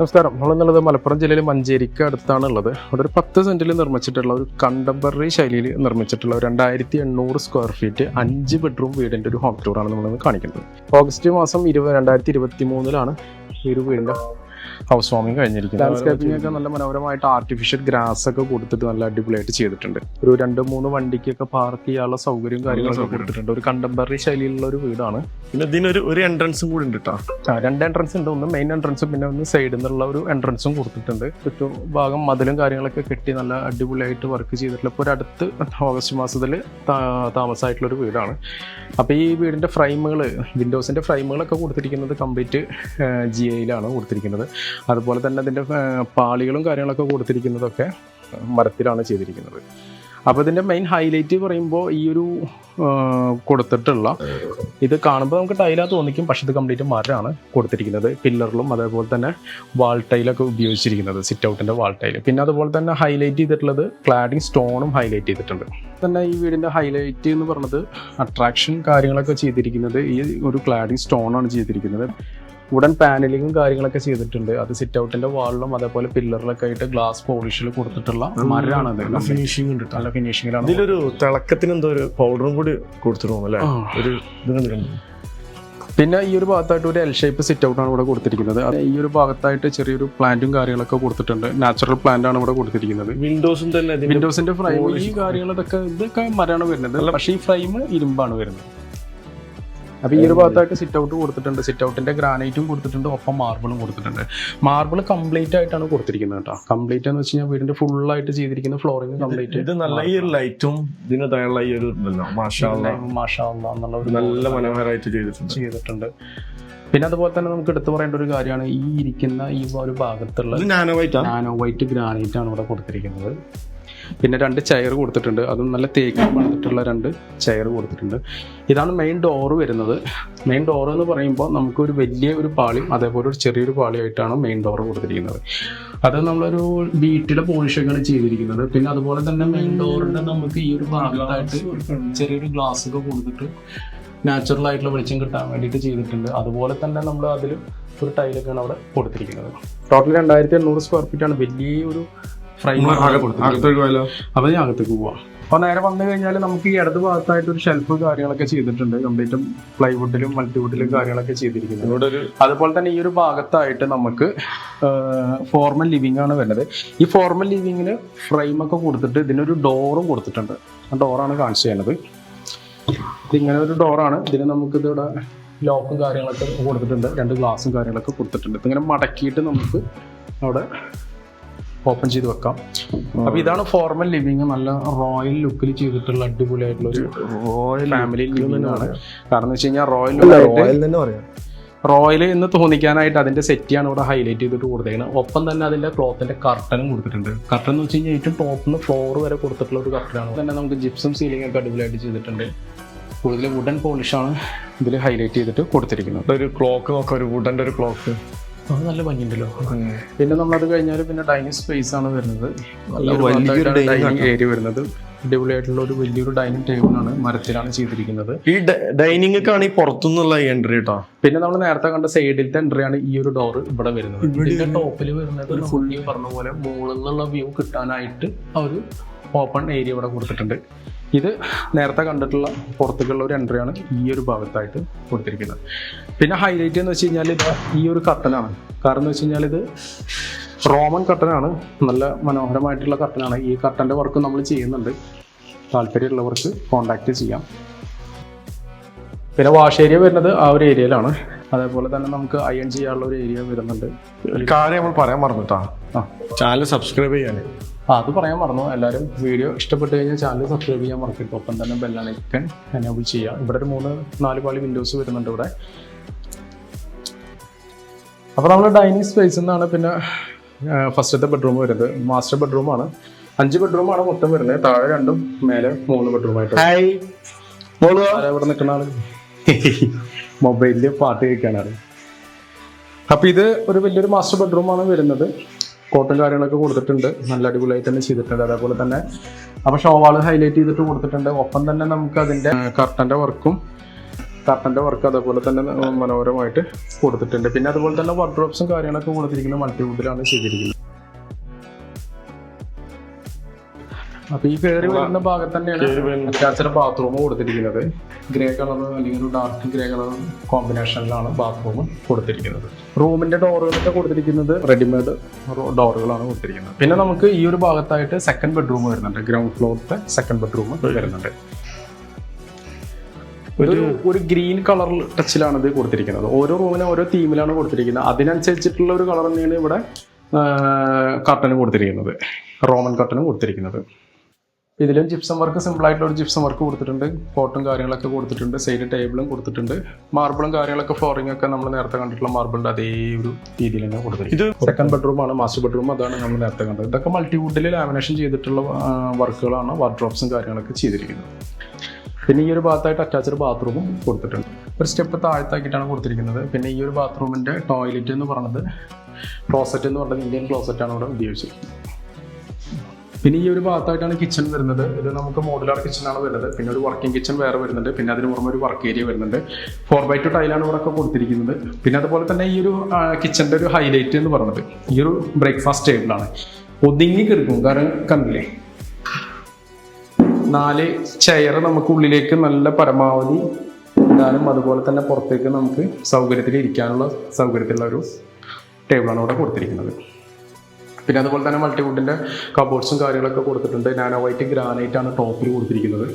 നമസ്കാരം. നമ്മളെന്നുള്ളത് മലപ്പുറം ജില്ലയിൽ മഞ്ചേരിക്ക് അടുത്താണ് ഉള്ളത് അവിടെ ഒരു പത്ത് സെന്റിൽ നിർമ്മിച്ചിട്ടുള്ള ഒരു കണ്ടംപററി ശൈലിയിൽ നിർമ്മിച്ചിട്ടുള്ള രണ്ടായിരത്തി എണ്ണൂറ് സ്ക്വയർ ഫീറ്റ് അഞ്ച് ബെഡ്റൂം വീടിന്റെ ഒരു ഹോം ടൂറാണ് നമ്മളിന്ന് കാണിക്കുന്നത്. ഓഗസ്റ്റ് മാസം ഇരുപത് രണ്ടായിരത്തി ഇരുപത്തി മൂന്നിലാണ് ഈ ഒരു വീടിന്റെ ഹൗസ് വാമിങ് കഴിഞ്ഞിരിക്കുന്നത് ലാൻഡ്സ്കേപ്പിംഗ് ഒക്കെ നല്ല മനോഹരമായിട്ട് ആർട്ടിഫിഷ്യൽ ഗ്രാസ് ഒക്കെ കൊടുത്തിട്ട് നല്ല അടിപൊളിയായിട്ട് ചെയ്തിട്ടുണ്ട്. ഒരു രണ്ട് മൂന്ന് വണ്ടിക്കൊക്കെ പാർക്ക് ചെയ്യാനുള്ള സൗകര്യവും കാര്യങ്ങളൊക്കെ കൊടുത്തിട്ടുണ്ട്. ഒരു കണ്ടംപററി ശൈലിയിലുള്ള ഒരു വീടാണ്. പിന്നെ ഇതിനൊരു ഒരു എൻട്രൻസും കൂടി ഉണ്ട് കേട്ടോ രണ്ട് എൻട്രൻസ് ഉണ്ട്. ഒന്ന് മെയിൻ എൻട്രൻസും പിന്നെ ഒന്ന് സൈഡിൽ നിന്നുള്ള ഒരു എൻട്രൻസും കൊടുത്തിട്ടുണ്ട്. ചുറ്റും ഭാഗം മതിലും കാര്യങ്ങളൊക്കെ കെട്ടി നല്ല അടിപൊളിയായിട്ട് വർക്ക് ചെയ്തിട്ടുള്ള ഇപ്പോൾ ഒരു അടുത്ത് ഓഗസ്റ്റ് മാസത്തിൽ താമസമായിട്ടുള്ള ഒരു വീടാണ്. അപ്പോൾ ഈ വീടിന്റെ ഫ്രെയിമുകൾ വിൻഡോസിന്റെ ഫ്രെയിമുകളൊക്കെ കൊടുത്തിരിക്കുന്നത് കംപ്ലീറ്റ് ജി ഐയിലാണ് കൊടുത്തിരിക്കുന്നത്. അതുപോലെ തന്നെ അതിന്റെ പാളികളും കാര്യങ്ങളൊക്കെ കൊടുത്തിരിക്കുന്നതൊക്കെ മരത്തിലാണ് ചെയ്തിരിക്കുന്നത്. അപ്പോൾ ഇതിന്റെ മെയിൻ ഹൈലൈറ്റ് പറയുമ്പോൾ ഈ ഒരു കൊടുത്തിട്ടുള്ള ഇത് കാണുമ്പോൾ നമുക്ക് ടൈലാ തോന്നിക്കും പക്ഷെ ഇത് കംപ്ലീറ്റ് മരമാണ് കൊടുത്തിരിക്കുന്നത്. പില്ലറിലും അതേപോലെ തന്നെ വാൾ ടൈലൊക്കെ ഉപയോഗിച്ചിരിക്കുന്നത് സിറ്റ് ഔട്ടിന്റെ വാൾ ടൈൽ പിന്നെ അതുപോലെ തന്നെ ഹൈലൈറ്റ് ചെയ്തിട്ടുള്ളത് ക്ലാഡിങ് സ്റ്റോണും ഹൈലൈറ്റ് ചെയ്തിട്ടുണ്ട്. തന്നെ ഈ വീടിന്റെ ഹൈലൈറ്റ് എന്ന് പറഞ്ഞത് അട്രാക്ഷൻ കാര്യങ്ങളൊക്കെ ചെയ്തിരിക്കുന്നത് ഈ ഒരു ക്ലാഡിങ് സ്റ്റോണാണ് ചെയ്തിരിക്കുന്നത്. ഉടൻ പാനലിങ്ങും കാര്യങ്ങളൊക്കെ ചെയ്തിട്ടുണ്ട്. അത് സിറ്റ് ഔട്ടിന്റെ വാളിലും അതേപോലെ പില്ലറിലൊക്കെ ആയിട്ട് ഗ്ലാസ് പോളിഷിൽ കൊടുത്തിട്ടുള്ള മരമാണ് അത് ഫിനിഷിംഗ് ഉണ്ട് നല്ല ഫിനിഷിംഗിലാണ് ഇതിലൊരു തിളക്കത്തിന് എന്തോ ഒരു പൗഡറും കൂടി കൊടുത്തിരുന്നു അല്ലേ? ഒരു പിന്നെ ഈ ഒരു ഭാഗത്തായിട്ട് ഒരു എൽ ഷേപ്പ് സിറ്റ് ഔട്ടാണ് ഇവിടെ കൊടുത്തിരിക്കുന്നത്. അത് ഈ ഒരു ഭാഗത്തായിട്ട് ചെറിയൊരു പ്ലാന്റും കാര്യങ്ങളൊക്കെ കൊടുത്തിട്ടുണ്ട്. നാച്ചുറൽ പ്ലാന്റ് ആണ് ഇവിടെ കൊടുത്തിരിക്കുന്നത്. വിൻഡോസും തന്നെ വിൻഡോസിന്റെ ഫ്രെയിം ഈ കാര്യങ്ങളൊക്കെ ഇതൊക്കെ മരമാണ് വരുന്നത്. പക്ഷേ ഈ ഫ്രെയിം ഇരുമ്പാണ് വരുന്നത്. അപ്പൊ ഈ ഒരു ഭാഗത്തായിട്ട് സിറ്റ് ഔട്ട് കൊടുത്തിട്ടുണ്ട്. സിറ്റ് ഔട്ടിന്റെ ഗ്രാനൈറ്റും കൊടുത്തിട്ടുണ്ട്. ഒപ്പം മാർബിളും കൊടുത്തിട്ടുണ്ട്. മാർബിൾ കംപ്ലീറ്റ് ആയിട്ടാണ് കൊടുത്തിരിക്കുന്നത് കേട്ടോ. കംപ്ലീറ്റ് എന്ന് വെച്ച് കഴിഞ്ഞാൽ വീടിന്റെ ഫുൾ ആയിട്ട് ചെയ്തിരിക്കുന്ന ഫ്ലോറിംഗ് കംപ്ലീറ്റ് ഇത് നല്ല ഈ ഒരു ലൈറ്റും ഇതിന് താഴെയുള്ള ഈ ഒരു എന്നുള്ള ഒരു നല്ല മനോഹരമായിട്ട് ചെയ്തിട്ടുണ്ട്. ചെയ്തിട്ടുണ്ട്. പിന്നെ അതുപോലെ തന്നെ നമുക്ക് എടുത്തു പറയേണ്ട ഒരു കാര്യമാണ് ഈ ഇരിക്കുന്ന ഈ ഒരു ഭാഗത്തുള്ള നാനോ വൈറ്റാ നാനോ വൈറ്റ് ഗ്രാനൈറ്റ് ആണ് ഇവിടെ കൊടുത്തിരിക്കുന്നത്. പിന്നെ രണ്ട് ചെയർ കൊടുത്തിട്ടുണ്ട്. അതും നല്ല തേക്ക് പണിതിട്ടുള്ള രണ്ട് ചെയർ കൊടുത്തിട്ടുണ്ട്. ഇതാണ് മെയിൻ ഡോറ് വരുന്നത്. മെയിൻ ഡോർ എന്ന് പറയുമ്പോൾ നമുക്കൊരു വലിയ ഒരു പാളിയും അതേപോലെ ഒരു ചെറിയൊരു പാളിയായിട്ടാണ് മെയിൻ ഡോർ കൊടുത്തിരിക്കുന്നത്. അത് നമ്മളൊരു വീട്ടിലെ പോളിഷൊക്കെയാണ് ചെയ്തിരിക്കുന്നത്. പിന്നെ അതുപോലെ തന്നെ മെയിൻ ഡോറിന്റെ നമുക്ക് ഈ ഒരു ഭാഗത്തായിട്ട് ചെറിയൊരു ഗ്ലാസ് ഒക്കെ കൊടുത്തിട്ട് നാച്ചുറൽ ആയിട്ടുള്ള വെളിച്ചം കിട്ടാൻ വേണ്ടിയിട്ട് ചെയ്തിട്ടുണ്ട്. അതുപോലെ തന്നെ നമ്മൾ അതിൽ ഒരു ടൈലൊക്കെയാണ് അവിടെ കൊടുത്തിരിക്കുന്നത്. ടോട്ടൽ രണ്ടായിരത്തി എണ്ണൂറ് സ്ക്വയർ ഫീറ്റ് ആണ്. അകത്തേക്ക് പോയാലോ? അപ്പൊ ഞാൻ അകത്തേക്ക് പോവാം. അപ്പൊ നേരെ വന്നു കഴിഞ്ഞാൽ നമുക്ക് ഈ ഇടത് ഭാഗത്തായിട്ട് ഒരു ഷെൽഫ് കാര്യങ്ങളൊക്കെ ചെയ്തിട്ടുണ്ട്. കംപ്ലീറ്റും പ്ലൈവുഡിലും മൾട്ടിവുഡിലും കാര്യങ്ങളൊക്കെ ചെയ്തിരിക്കുന്നത്. അതുപോലെ തന്നെ ഈ ഒരു ഭാഗത്തായിട്ട് നമുക്ക് ഫോർമൽ ലിവിംഗ് ആണ് വരുന്നത്. ഈ ഫോർമൽ ലിവിങ്ങിന് ഫ്രെയിമൊക്കെ കൊടുത്തിട്ട് ഇതിനൊരു ഡോറും കൊടുത്തിട്ടുണ്ട്. ആ ഡോറാണ് കാണിച്ചു തരുന്നത്. ഇതിങ്ങനെ ഒരു ഡോറാണ് ഇതിന് നമുക്ക് ഇതിവിടെ ലോക്കും കാര്യങ്ങളൊക്കെ കൊടുത്തിട്ടുണ്ട്. രണ്ട് ഗ്ലാസും കാര്യങ്ങളൊക്കെ കൊടുത്തിട്ടുണ്ട്. ഇതിങ്ങനെ മടക്കിയിട്ട് നമുക്ക് അവിടെ ഓപ്പൺ ചെയ്ത് വെക്കാം. അപ്പൊ ഇതാണ് ഫോർമൽ ലിവിങ് നല്ല റോയൽ ലുക്കിൽ ചെയ്തിട്ടുള്ള അടിപൊളിയായിട്ടുള്ള ഒരു റോയൽ ഫാമിലി ലിവിംഗ് ആണ്. കാരണം വെച്ച് കഴിഞ്ഞാൽ റോയൽ റോയൽ തന്നെ പറയാം. റോയൽ എന്ന് തോന്നിക്കാനായിട്ട് അതിന്റെ സെറ്റിയാണ് ഇവിടെ ഹൈലൈറ്റ് ചെയ്തിട്ട് കൊടുത്തേക്കുന്നത് ഒപ്പം തന്നെ അതിന്റെ ക്ലോത്തിന്റെ കർട്ടനും കൊടുത്തിട്ടുണ്ട്. കർട്ടൻ എന്ന് വെച്ച് കഴിഞ്ഞാൽ ഏറ്റവും ടോപ്പിൽ നിന്ന് ഫ്ലോർ വരെ കൊടുത്തിട്ടുള്ള ഒരു കർട്ടനാണ് തന്നെ നമുക്ക് ജിപ്സും സീലിംഗ് ഒക്കെ അടിപൊളിയായിട്ട് ചെയ്തിട്ടുണ്ട്. കൂടുതൽ വുഡൻ പോളിഷാണ് ഇതിൽ ഹൈലൈറ്റ് ചെയ്തിട്ട് കൊടുത്തിരിക്കുന്നത്. ഒരു ക്ലോക്ക് നോക്കാം ഒരു വുഡന്റെ ഒരു ക്ലോക്ക് അത് നല്ല ഭംഗിയുണ്ടല്ലോ. പിന്നെ നമ്മളത് കഴിഞ്ഞാൽ പിന്നെ ഡൈനിങ് സ്പേസ് ആണ് വരുന്നത്. നല്ല വലിയൊരു dining ഡൈനിങ് ഏരിയ വരുന്നത്. അടിപൊളിയായിട്ടുള്ള ഒരു വലിയൊരു ഡൈനിങ് ആണ് മരത്തിലാണ് ചെയ്തിരിക്കുന്നത്. ഈ ഡൈനിങ് ആണ് ഈ പുറത്തുനിന്നുള്ള എൻട്രി കേട്ടോ പിന്നെ നമ്മൾ നേരത്തെ കണ്ട സൈഡിലത്തെ എൻട്രി ആണ് ഈ ഒരു ഡോർ ഇവിടെ വരുന്നത്. ഇതിന്റെ ടോപ്പിൽ വരുന്നത് ഫുൾ ഫുള്ളി പറഞ്ഞ പോലെ മുകളിൽ നിന്നുള്ള വ്യൂ കിട്ടാനായിട്ട് ആ ഒരു ഓപ്പൺ ഏരിയ ഇവിടെ കൊടുത്തിട്ടുണ്ട്. ഇത് നേരത്തെ കണ്ടിട്ടുള്ള പുറത്തേക്കുള്ള ഒരു എൻട്രി ആണ് ഈ ഒരു ഭാഗത്തായിട്ട് കൊടുത്തിരിക്കുന്നത്. പിന്നെ ഹൈലൈറ്റ് എന്ന് വെച്ച് കഴിഞ്ഞാൽ ഇത് ഈ ഒരു കട്ടനാണ് കാരണം എന്ന് വെച്ച് കഴിഞ്ഞാൽ ഇത് റോമൻ കട്ടനാണ് നല്ല മനോഹരമായിട്ടുള്ള കട്ടനാണ് ഈ കട്ടന്റെ വർക്ക് നമ്മൾ ചെയ്യുന്നുണ്ട്. താല്പര്യമുള്ളവർക്ക് കോണ്ടാക്ട് ചെയ്യാം. പിന്നെ വാഷ് ഏരിയ വരുന്നത് ആ ഒരു ഏരിയയിലാണ് അതേപോലെ തന്നെ നമുക്ക് അയൺ ചെയ്യാനുള്ള ഒരു ഏരിയ വരുന്നുണ്ട്. കാര്യം നമ്മൾ പറയാൻ മറന്നിട്ടാ. ആ. ചാനൽ സബ്സ്ക്രൈബ് ചെയ്യാനേ. ആ, അത് പറയാൻ മറന്നു. എല്ലാവരും വീഡിയോ ഇഷ്ടപ്പെട്ട് കഴിഞ്ഞാൽ ചാനൽ സബ്സ്ക്രൈബ് ചെയ്യാൻ മറക്കരുത്. ഒപ്പം തന്നെ ബെല്ലൈക്കൺ എനേബിൾ ചെയ്യുക. ഇവിടെ ഒരു മൂന്ന് നാല് പാളി വിൻഡോസ് വരുന്നുണ്ട് ഇവിടെ. അപ്പോൾ നമ്മൾ ഡൈനിങ് സ്പേസ് നിന്നാണ് പിന്നെ ഫസ്റ്റത്തെ ബെഡ്റൂം വരുന്നത്. മാസ്റ്റർ ബെഡ്റൂമാണ് അഞ്ച് ബെഡ്റൂമാണ് മൊത്തം വരുന്നത്. താഴെ രണ്ടും മേലെ മൂന്ന് ബെഡ്റൂമായിട്ട് ഹായ് മോൾ ഇവിടെ നിൽക്കുന്ന ആൾ? മൊബൈലിൽ പാട്ട് കേൾക്കാനാണ് അപ്പൊ ഇത് ഒരു വലിയൊരു മാസ്റ്റർ ബെഡ്റൂമാണ് വരുന്നത്. കോട്ടും കാര്യങ്ങളൊക്കെ കൊടുത്തിട്ടുണ്ട്. നല്ല അടിപൊളിയായി തന്നെ ചെയ്തിട്ടുണ്ട്. അതേപോലെ തന്നെ അപ്പൊ ഷോവാൾ ഹൈലൈറ്റ് ചെയ്തിട്ട് കൊടുത്തിട്ടുണ്ട്. ഒപ്പം തന്നെ നമുക്ക് അതിന്റെ കർട്ടന്റെ വർക്കും കർട്ടന്റെ വർക്ക് അതേപോലെ തന്നെ മനോഹരമായിട്ട് കൊടുത്തിട്ടുണ്ട്. പിന്നെ അതുപോലെ തന്നെ വാർഡ്രോപ്സും കാര്യങ്ങളൊക്കെ കൊടുത്തിരിക്കുന്നത് മൾട്ടിവുഡിലാണ് ചെയ്തിരിക്കുന്നത്. അപ്പൊ ഈ കയറി വരുന്ന ഭാഗത്ത് തന്നെയാണ് അറ്റാച്ച്ഡ് ബാത്റൂം കൊടുത്തിരിക്കുന്നത്. ഗ്രേ കളർ അല്ലെങ്കിൽ ഒരു ഡാർക്ക് ഗ്രേ കളർ കോമ്പിനേഷനിലാണ് ബാത്റൂം കൊടുത്തിരിക്കുന്നത്. റൂമിന്റെ ഡോറുകളൊക്കെ കൊടുത്തിരിക്കുന്നത് റെഡിമെയ്ഡ് ഡോറുകളാണ് കൊടുത്തിരിക്കുന്നത്. പിന്നെ നമുക്ക് ഈ ഒരു ഭാഗത്തായിട്ട് സെക്കൻഡ് ബെഡ്റൂം വരുന്നുണ്ട്. ഗ്രൗണ്ട് ഫ്ലോറിലത്തെ സെക്കൻഡ് ബെഡ്റൂം വരുന്നുണ്ട്. ഒരു ഒരു ഗ്രീൻ കളർ ടച്ചിലാണ് ഇത് കൊടുത്തിരിക്കുന്നത്. ഓരോ റൂമിനും ഓരോ തീമിലാണ് കൊടുത്തിരിക്കുന്നത്. അതിനനുസരിച്ചിട്ടുള്ള ഒരു കളർ തന്നെയാണ് ഇവിടെ കർട്ടനും കൊടുത്തിരിക്കുന്നത്. റോമൻ കർട്ടനും കൊടുത്തിരിക്കുന്നത്. ഇതിലും ജിപ്സം വർക്ക് സിമ്പിൾ ആയിട്ടുള്ള ഒരു ജിപ്സം വർക്ക് കൊടുത്തിട്ടുണ്ട്. കോട്ടും കാര്യങ്ങളൊക്കെ കൊടുത്തിട്ടുണ്ട്. സൈഡ് ടേബിളും കൊടുത്തിട്ടുണ്ട്. മാർബിളും കാര്യങ്ങളൊക്കെ ഫ്ലോറിംഗ് ഒക്കെ നമ്മൾ നേരത്തെ കണ്ടിട്ടുള്ള മാർബിളിന്റെ അതേ ഒരു രീതിയിൽ തന്നെ കൊടുത്തിട്ടുണ്ട്. ഇത് സെക്കൻഡ് ബെഡ്റൂം ആണ് മാസ്റ്റർ ബെഡ്റൂം അതാണ് നമ്മൾ നേരത്തെ കണ്ടത്. ഇതൊക്കെ മൾട്ടിവുഡിൽ ലാമിനേഷൻ ചെയ്തിട്ടുള്ള വർക്കുകളാണ് വാർഡ്രോപ്സും കാര്യങ്ങളൊക്കെ ചെയ്തിരിക്കുന്നത്. പിന്നെ ഈ ഒരു ഭാഗത്തായിട്ട് അറ്റാച്ച്ഡ് ബാത്റൂമും കൊടുത്തിട്ടുണ്ട്. ഒരു സ്റ്റെപ്പ് താഴത്താക്കിയിട്ടാണ് കൊടുത്തിരിക്കുന്നത്. പിന്നെ ഈ ഒരു ബാത്റൂമിന്റെ ടോയ്ലറ്റ് എന്ന് പറയുന്നത് ക്ലോസറ്റ് എന്ന് പറയുന്നത് ഇന്ത്യൻ ക്ലോസറ്റ് ആണ് ഇവിടെ ഉപയോഗിച്ചിരിക്കുന്നത്. പിന്നെ ഈ ഒരു ഭാഗത്തായിട്ടാണ് കിച്ചൺ വരുന്നത്. ഇത് നമുക്ക് മോഡുലാർ കിച്ചൺ ആണ് വരുന്നത്. പിന്നെ ഒരു വർക്കിംഗ് കിച്ചൺ വേറെ വരുന്നുണ്ട്. പിന്നെ അതിന് പുറമെ ഒരു വർക്ക് ഏരിയ വരുന്നുണ്ട്. ഫോർ ബൈ ടു ടൈലാണ് ഇവിടെ ഒക്കെ കൊടുത്തിരിക്കുന്നത്. പിന്നെ അതുപോലെ തന്നെ ഈ ഒരു കിച്ചന്റെ ഒരു ഹൈലൈറ്റ് എന്ന് പറയുന്നത് ഈ ഒരു ബ്രേക്ക്ഫാസ്റ്റ് ടേബിളാണ് ഒതുങ്ങി കിടക്കും. കാരണം കണ്ടില്ലേ? നാല് ചെയർ നമുക്ക് ഉള്ളിലേക്ക് നല്ല പരമാവധി ഇടാനും അതുപോലെ തന്നെ പുറത്തേക്ക് നമുക്ക് സൗകര്യത്തിൽ ഇരിക്കാനുള്ള സൗകര്യത്തിലുള്ള ഒരു ടേബിളാണ് ഇവിടെ കൊടുത്തിരിക്കുന്നത്. പിന്നെ അതുപോലെ തന്നെ മൾട്ടിവുഡിന്റെ കബോർഡ്സും കാര്യങ്ങളൊക്കെ കൊടുത്തിട്ടുണ്ട്. നാനോ വൈറ്റ് ഗ്രാനൈറ്റ് ആണ് ടോപ്പിൽ കൊടുത്തിരിക്കുന്നത്.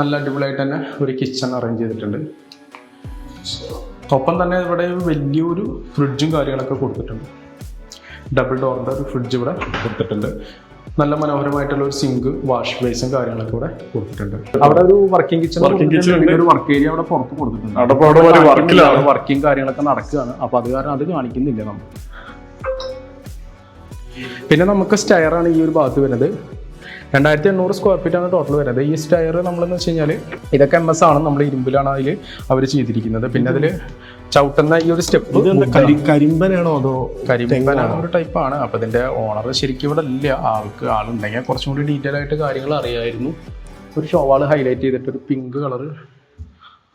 നല്ല അടിപൊളിയായിട്ട് തന്നെ ഒരു കിച്ചൺ അറേഞ്ച് ചെയ്തിട്ടുണ്ട്. ഒപ്പം തന്നെ ഇവിടെ വലിയൊരു ഫ്രിഡ്ജും കാര്യങ്ങളൊക്കെ കൊടുത്തിട്ടുണ്ട്. ഡബിൾ ഡോറിന്റെ ഒരു ഫ്രിഡ്ജ് ഇവിടെ കൊടുത്തിട്ടുണ്ട്. നല്ല മനോഹരമായിട്ടുള്ള ഒരു സിങ്ക് വാഷ് ബേസും കാര്യങ്ങളൊക്കെ ഇവിടെ കൊടുത്തിട്ടുണ്ട്. അവിടെ ഒരു വർക്കിംഗ് കിച്ചൺ. ഒരു വർക്ക് ഏരിയ അവിടെ പുറത്ത് കൊടുത്തിട്ടുണ്ട്. വർക്കിംഗ് കാര്യങ്ങളൊക്കെ നടക്കുകയാണ്. അപ്പൊ അത് കാരണം അത് കാണിക്കുന്നില്ല നമ്മൾ പിന്നെ നമുക്ക് സ്റ്റയർ ആണ് ഈ ഒരു ഭാഗത്ത് വരുന്നത്. രണ്ടായിരത്തി എണ്ണൂറ് സ്ക്വയർ ഫീറ്റ് ആണ് ടോട്ടൽ വരുന്നത്. ഈ സ്റ്റയർ നമ്മളെന്ന് വെച്ച് കഴിഞ്ഞാൽ ഇതൊക്കെ എം എസ് ആണ്. നമ്മൾ ഇരുമ്പിലാണ് അതിൽ അവർ ചെയ്തിരിക്കുന്നത്. പിന്നെ അതിൽ ചവിട്ടുന്ന ഈ ഒരു സ്റ്റെപ്പ് കരി കരിമ്പനാണോ അതോ കരിമ്പനാണ്. ഒരു ടൈപ്പാണ് അപ്പൊ ഇതിന്റെ ഓണർ ശരിക്കും ഇവിടെ ഇല്ല. ആൾക്ക് ആളുണ്ടെങ്കിൽ കുറച്ചും കൂടി ഡീറ്റെയിൽ ആയിട്ട് കാര്യങ്ങൾ അറിയായിരുന്നു. ഒരു ഷോവാൾ ഹൈലൈറ്റ് ചെയ്തിട്ട് ഒരു പിങ്ക് കളർ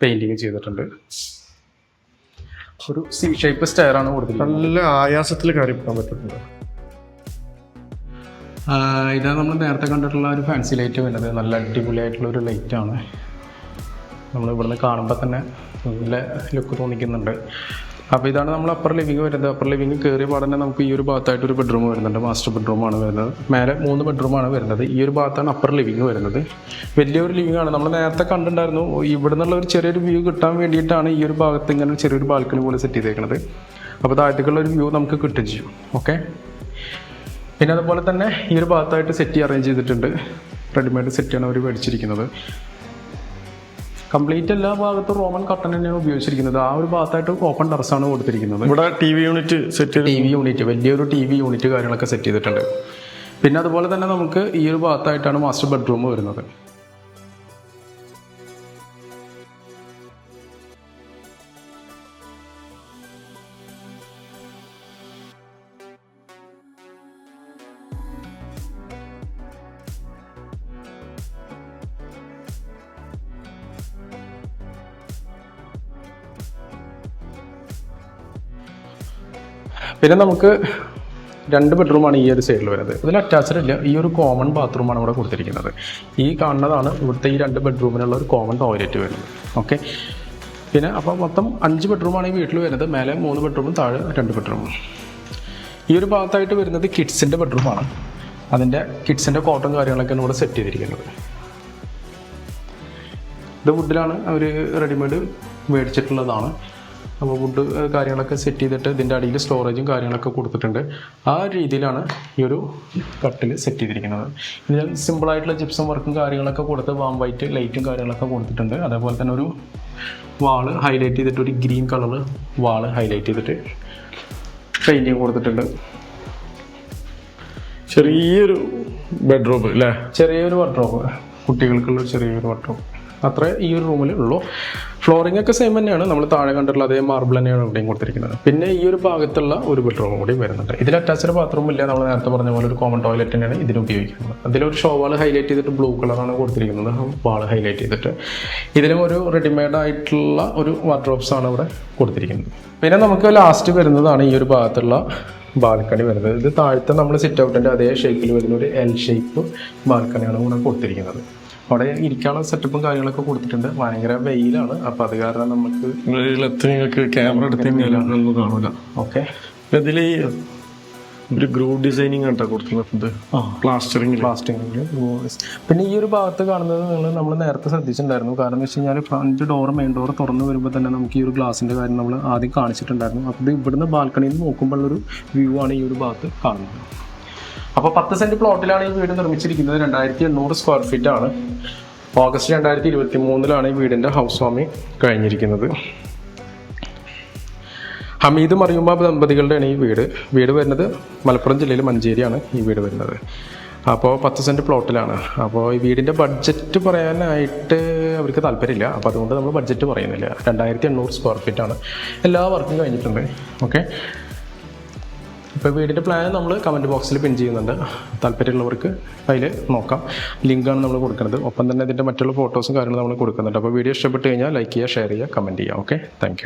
പെയിന്റിങ് ചെയ്തിട്ടുണ്ട്. ഒരു സി ഷേപ്പ് സ്റ്റയർ ആണ് കൊടുത്തിരിക്കുന്നത്. നല്ല ആയാസത്തിൽ കാര്യം പറ്റുന്നുണ്ട്. ഇതാ നമ്മൾ നേരത്തെ കണ്ടിട്ടുള്ള ഒരു ഫാൻസി ലൈറ്റ് വരുന്നത് നല്ല അടിപൊളിയായിട്ടുള്ള ഒരു ലൈറ്റാണ് നമ്മൾ ഇവിടുന്ന് കാണുമ്പോൾ തന്നെ നല്ല ലുക്ക് തോന്നിക്കുന്നുണ്ട്. അപ്പോൾ ഇതാണ് നമ്മൾ അപ്പർ ലിവിങ് വരുന്നത്. അപ്പർ ലിവിങ് കയറിയ പാടന്നെ നമുക്ക് ഈ ഒരു ഭാഗത്തായിട്ട് ഒരു ബെഡ്റൂം വരുന്നുണ്ട്. മാസ്റ്റർ ബെഡ്റൂമാണ് വരുന്നത്. മേലെ മൂന്ന് ബെഡ്റൂമാണ് വരുന്നത്. ഈ ഒരു ഭാഗത്താണ് അപ്പർ ലിവിങ് വരുന്നത്. വലിയൊരു ലിവിങ് ആണ്. നമ്മൾ നേരത്തെ കണ്ടിട്ടുണ്ടായിരുന്നു. ഇവിടെ നിന്നുള്ള ഒരു ചെറിയൊരു വ്യൂ കിട്ടാൻ വേണ്ടിയിട്ടാണ് ഈ ഒരു ഭാഗത്ത് ഇങ്ങനെ ചെറിയൊരു ബാൽക്കണി പോലെ സെറ്റ് ചെയ്തേക്കുന്നത് അപ്പോൾ താഴത്തേക്കുള്ള ഒരു വ്യൂ നമുക്ക് കിട്ടുകയും ചെയ്യും. ഓക്കെ പിന്നെ അതുപോലെ തന്നെ ഈ ഒരു ഭാഗത്തായിട്ട് സെറ്റ് അറേഞ്ച് ചെയ്തിട്ടുണ്ട്. റെഡിമെയ്ഡ് സെറ്റാണ് അവർ മേടിച്ചിരിക്കുന്നത്. കംപ്ലീറ്റ് എല്ലാ ഭാഗത്തും റോമൻ കട്ടൺ തന്നെയാണ് ഉപയോഗിച്ചിരിക്കുന്നത്. ആ ഒരു ഭാഗത്തായിട്ട് ഓപ്പൺ ടെറസാണ് കൊടുത്തിരിക്കുന്നത്. ഇവിടെ T V unit set T V unit വലിയൊരു ടി വി യൂണിറ്റ് കാര്യങ്ങളൊക്കെ സെറ്റ് ചെയ്തിട്ടുണ്ട്. പിന്നെ അതുപോലെ തന്നെ നമുക്ക് ഈ ഒരു ഭാഗത്തായിട്ടാണ് മാസ്റ്റർ ബെഡ്റൂം വരുന്നത്. പിന്നെ നമുക്ക് രണ്ട് ബെഡ്റൂമാണ് ഈ ഒരു സൈഡിൽ വരുന്നത്. ഇതിൽ അറ്റാച്ച്ഡ് ഇല്ല. ഈ ഒരു കോമൺ ബാത്റൂമാണ് ഇവിടെ കൊടുത്തിരിക്കുന്നത്. ഈ കാണുന്നതാണ് ഇവിടുത്തെ ഈ രണ്ട് ബെഡ്റൂമിനുള്ള ഒരു കോമൺ ടോയ്ലറ്റ് വരുന്നത്. ഓക്കെ പിന്നെ അപ്പോൾ മൊത്തം അഞ്ച് ബെഡ്റൂമാണ് ഈ വീട്ടിൽ വരുന്നത്. മേലെ മൂന്ന് ബെഡ്റൂമും താഴെ രണ്ട് ബെഡ്റൂമും ഈ ഒരു ഭാഗത്തായിട്ട് വരുന്നത് കിഡ്സിന്റെ ബെഡ്റൂമാണ് അതിന്റെ കിഡ്സിന്റെ കോട്ടും കാര്യങ്ങളൊക്കെയാണ് ഇവിടെ സെറ്റ് ചെയ്തിരിക്കുന്നത്. ഇത് വുഡിലാണ് അവർ റെഡിമെയ്ഡ് മേടിച്ചിട്ടുള്ളതാണ്. അപ്പോൾ വുഡ് കാര്യങ്ങളൊക്കെ സെറ്റ് ചെയ്തിട്ട് ഇതിന്റെ അടിയിൽ സ്റ്റോറേജും കാര്യങ്ങളൊക്കെ കൊടുത്തിട്ടുണ്ട്. ആ രീതിയിലാണ് ഈ ഒരു കട്ടിൽ സെറ്റ് ചെയ്തിരിക്കുന്നത്. ഇതിൽ സിമ്പിളായിട്ടുള്ള ജിപ്സം വർക്കും കാര്യങ്ങളൊക്കെ കൊടുത്ത് വാം വൈറ്റ് ലൈറ്റും കാര്യങ്ങളൊക്കെ കൊടുത്തിട്ടുണ്ട്. അതേപോലെ തന്നെ ഒരു വാൾ ഹൈലൈറ്റ് ചെയ്തിട്ട് ഒരു ഗ്രീൻ കളർ വാൾ ഹൈലൈറ്റ് ചെയ്തിട്ട് പെയിന്റിങ് കൊടുത്തിട്ടുണ്ട്. ചെറിയൊരു ബെഡ്റൂം അല്ലേ ചെറിയൊരു വാർഡ്രോബ് കുട്ടികൾക്കുള്ള ചെറിയൊരു വാർഡ്രോബ് അത്രേ ഈ ഒരു റൂമിൽ ഉള്ളൂ. ഫ്ലോറിംഗ് ഒക്കെ സെയിം തന്നെയാണ്. നമ്മൾ താഴെ കണ്ടിട്ടുള്ള അതേ മാർബിൾ തന്നെയാണ് ഇവിടെയും കൊടുത്തിരിക്കുന്നത്. പിന്നെ ഈ ഒരു ഭാഗത്തുള്ള ഒരു ബെഡ്റൂം കൂടി വരുന്നുണ്ട്. ഇതിൽ അറ്റാച്ച്ഡ് ബാത്റൂം ഇല്ല നമ്മൾ നേരത്തെ പറഞ്ഞ പോലെ ഒരു കോമൺ ടോയ്ലറ്റ് തന്നെയാണ് ഇതിന് ഉപയോഗിക്കുന്നത്. അതിലൊരു ഷോ വാൾ ഹൈലൈറ്റ് ചെയ്തിട്ട് ബ്ലൂ കളറാണ് കൊടുത്തിരിക്കുന്നത്. വാൾ ഹൈലൈറ്റ് ചെയ്തിട്ട്. ഇതിലും ഒരു റെഡിമെയ്ഡ് ആയിട്ടുള്ള ഒരു വാർഡ്രോബ്സ് ആണ് ഇവിടെ കൊടുത്തിരിക്കുന്നത്. പിന്നെ നമുക്ക് ലാസ്റ്റ് വരുന്നതാണ് ഈ ഒരു ഭാഗത്തുള്ള ബാൽക്കണി വരുന്നത്. ഇത് താഴത്തെ നമ്മൾ സിറ്റ് ഔട്ടിന്റെ അതേ ഷേപ്പിൽ വരുന്ന ഒരു എൽ ഷേപ്പ് ബാൽക്കണിയാണ് ഇവിടെ കൊടുത്തിരിക്കുന്നത്. അവിടെ ഇരിക്കാനുള്ള സെറ്റപ്പും കാര്യങ്ങളൊക്കെ കൊടുത്തിട്ടുണ്ട്. ഭയങ്കര വെയിലാണ്. അപ്പൊ അത് കാരണം നമുക്ക് നിങ്ങൾക്ക് ക്യാമറ എടുത്ത് കാണൂല. ഓക്കെ. ഇതിൽ ഒരു ഗ്രൂപ്പ് ഡിസൈനിങ് കേട്ടോ കൊടുക്കുന്നത്. ആ. പ്ലാസ്റ്ററിംഗ് പിന്നെ ഈ ഒരു ഭാഗത്ത് കാണുന്നത് നിങ്ങൾ നമ്മൾ നേരത്തെ ശ്രദ്ധിച്ചിട്ടുണ്ടായിരുന്നു. കാരണം എന്ന് വെച്ച് കഴിഞ്ഞാൽ ഫ്രണ്ട് ഡോർ മെയിൻ ഡോർ തുറന്ന് വരുമ്പോൾ തന്നെ നമുക്ക് ഈ ഒരു ഗ്ലാസിന്റെ കാര്യം നമ്മൾ ആദ്യം കാണിച്ചിട്ടുണ്ടായിരുന്നു. അപ്പോൾ ഇവിടുന്ന് ബാൽക്കണിയിൽ നിന്ന് നോക്കുമ്പോഴുള്ളൊരു വ്യൂ ആണ് ഈ ഒരു ഭാഗത്ത് കാണുന്നത്. അപ്പോൾ പത്ത് സെന്റ് പ്ലോട്ടിലാണ് ഈ വീട് നിർമ്മിച്ചിരിക്കുന്നത്. രണ്ടായിരത്തി എണ്ണൂറ് സ്ക്വയർ ഫീറ്റ് ആണ്. ഓഗസ്റ്റ് രണ്ടായിരത്തി ഇരുപത്തി മൂന്നിലാണ് ഈ വീടിന്റെ ഹൗസ് വാമിങ് കഴിഞ്ഞിരിക്കുന്നത്. ഹമീദ് മറിയുമ്പ ദമ്പതികളുടെയാണ് ഈ വീട്. വീട് വരുന്നത് മലപ്പുറം ജില്ലയിൽ മഞ്ചേരിയാണ് ഈ വീട് വരുന്നത്. അപ്പോൾ പത്ത് സെന്റ് പ്ലോട്ടിലാണ്. അപ്പോൾ ഈ വീടിന്റെ ബഡ്ജറ്റ് പറയാനായിട്ട് അവർക്ക് താല്പര്യമില്ല. അപ്പോൾ അതുകൊണ്ട് നമ്മൾ ബഡ്ജറ്റ് പറയുന്നില്ല. രണ്ടായിരത്തി എണ്ണൂറ് സ്ക്വയർ ഫീറ്റാണ് എല്ലാ വർക്കും കഴിഞ്ഞിട്ടുണ്ട്. ഓക്കെ ഇപ്പോൾ വീടിന്റെ പ്ലാൻ നമ്മൾ കമന്റ് ബോക്സിൽ പിൻ ചെയ്യുന്നുണ്ട്. താല്പര്യമുള്ളവർക്ക് അതിൽ നോക്കാം. ലിങ്കാണ് നമ്മൾ കൊടുക്കുന്നത്. ഒപ്പം തന്നെ ഇതിന്റെ മറ്റുള്ള ഫോട്ടോസും കാര്യങ്ങളും നമ്മൾ കൊടുക്കുന്നുണ്ട്. അപ്പോൾ വീഡിയോ ഇഷ്ടപ്പെട്ട് കഴിഞ്ഞാൽ ലൈക്ക് ചെയ്യുക ഷെയർ ചെയ്യുക കമന്റ് ചെയ്യുക. Okay thank